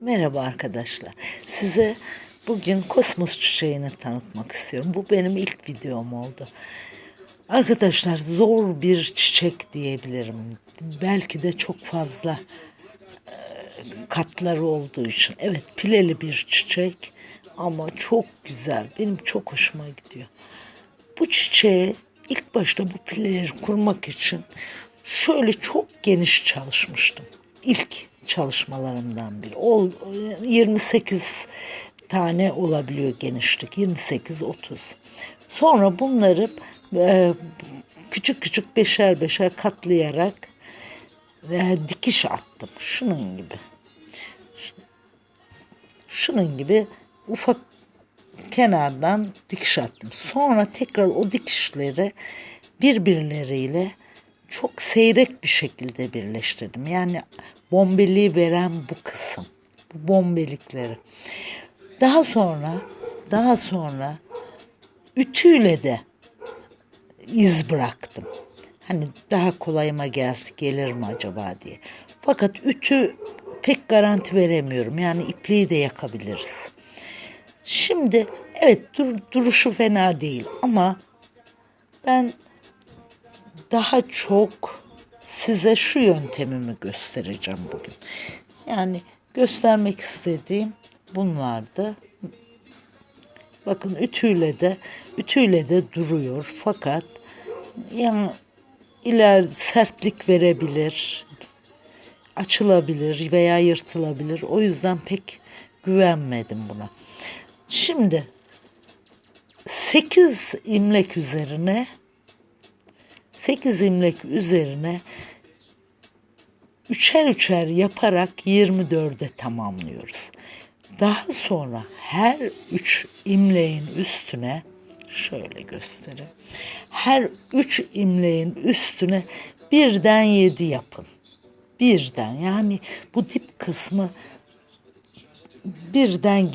Merhaba arkadaşlar. Size bugün kosmos çiçeğini tanıtmak istiyorum. Bu benim ilk videom oldu. Arkadaşlar zor bir çiçek diyebilirim. Belki de çok fazla e, katları olduğu için. Evet pileli bir çiçek ama çok güzel. Benim çok hoşuma gidiyor. Bu çiçeği ilk başta bu pileleri kurmak için şöyle çok geniş çalışmıştım. İlk çalışmalarımdan biri. O 28 tane olabiliyor genişlik. 28-30. Sonra bunları e, küçük küçük beşer beşer katlayarak e, dikiş attım. Şunun gibi. Şunun gibi ufak kenardan dikiş attım. Sonra tekrar o dikişleri birbirleriyle çok seyrek bir şekilde birleştirdim. Yani bombeliği veren bu kısım. Bu bombelikleri. Daha sonra daha sonra ütüyle de iz bıraktım. Hani daha kolayıma gelsin gelir mi acaba diye. Fakat ütü pek garanti veremiyorum. Yani ipliği de yakabiliriz. Şimdi evet dur, duruşu fena değil ama ben daha çok size şu yöntemimi göstereceğim bugün. Yani göstermek istediğim bunlardı. Bakın ütüyle de ütüyle de duruyor fakat yani iler sertlik verebilir, açılabilir veya yırtılabilir. O yüzden pek güvenmedim buna. Şimdi 8 imlek üzerine 8 imlek üzerine üçer üçer yaparak 24'e tamamlıyoruz. Daha sonra her üç imleğin üstüne şöyle göstereyim. Her üç imleğin üstüne birden yedi yapın. Birden yani bu dip kısmı birden